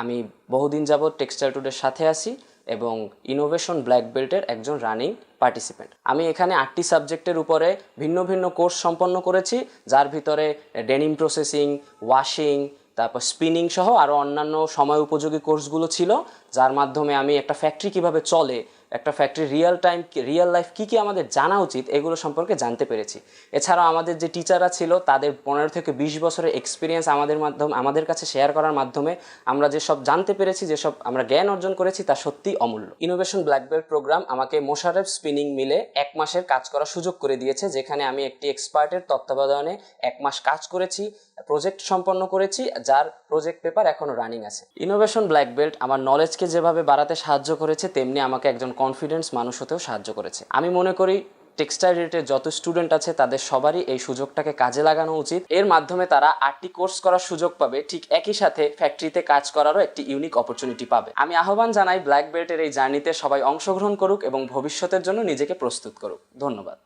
আমি বহুদিন যাবৎ টেক্সটাইল টুডের সাথে আছি এবং ইনোভেশন ব্ল্যাক বেল্টের একজন রানিং পার্টিসিপেন্ট আমি এখানে আটটি সাবজেক্টের উপরে ভিন্ন ভিন্ন কোর্স সম্পন্ন করেছি, যার ভিতরে ডেনিম প্রসেসিং ওয়াশিং তারপর স্পিনিং সহ আরও অন্যান্য সময় উপযোগী কোর্সগুলো ছিল, যার মাধ্যমে আমি একটা ফ্যাক্টরি কীভাবে চলে একটা factory real time real life কী কী আমাদের জানা উচিত, এগুলো সম্পর্কে জানতে পেরেছি। এছাড়াও আমাদের যে টিচাররা ছিল, তাদের পনেরো থেকে বিশ বছরের এক্সপিরিয়েন্স আমাদের মাধ্যমে, আমাদের কাছে শেয়ার করার মাধ্যমে আমরা যেসব জানতে পেরেছি যেসব আমরা জ্ঞান অর্জন করেছি, তা সত্যিই অমূল্য। ইনোভেশন ব্ল্যাক বেল্ট প্রোগ্রাম আমাকে মোশারেফ স্পিনিং মিলে এক মাসের কাজ করার সুযোগ করে দিয়েছে, যেখানে আমি একটি এক্সপার্টের তত্ত্বাবধানে এক মাস কাজ করেছি প্রজেক্ট সম্পন্ন করেছি, যার প্রজেক্ট পেপার এখনও রানিং আছে। ইনোভেশন ব্ল্যাক বেল্ট আমার নলেজকে যেভাবে বাড়াতে সাহায্য করেছে, তেমনি আমাকে একজন কনফিডেন্স মানুষ হতেও সাহায্য করেছে। আমি মনে করি টেক্সটাইল রিলেটেড যত স্টুডেন্ট আছে, তাদের সবারই এই সুযোগটাকে কাজে লাগানো উচিত। এর মাধ্যমে তারা আটটি কোর্স করার সুযোগ পাবে, ঠিক একই সাথে ফ্যাক্টরিতে কাজ করারও একটি ইউনিক অপরচুনিটি পাবে। আমি আহ্বান জানাই ব্ল্যাক বেল্টের এই জার্নিতে সবাই অংশগ্রহণ করুক এবং ভবিষ্যতের জন্য নিজেকে প্রস্তুত করুক। ধন্যবাদ।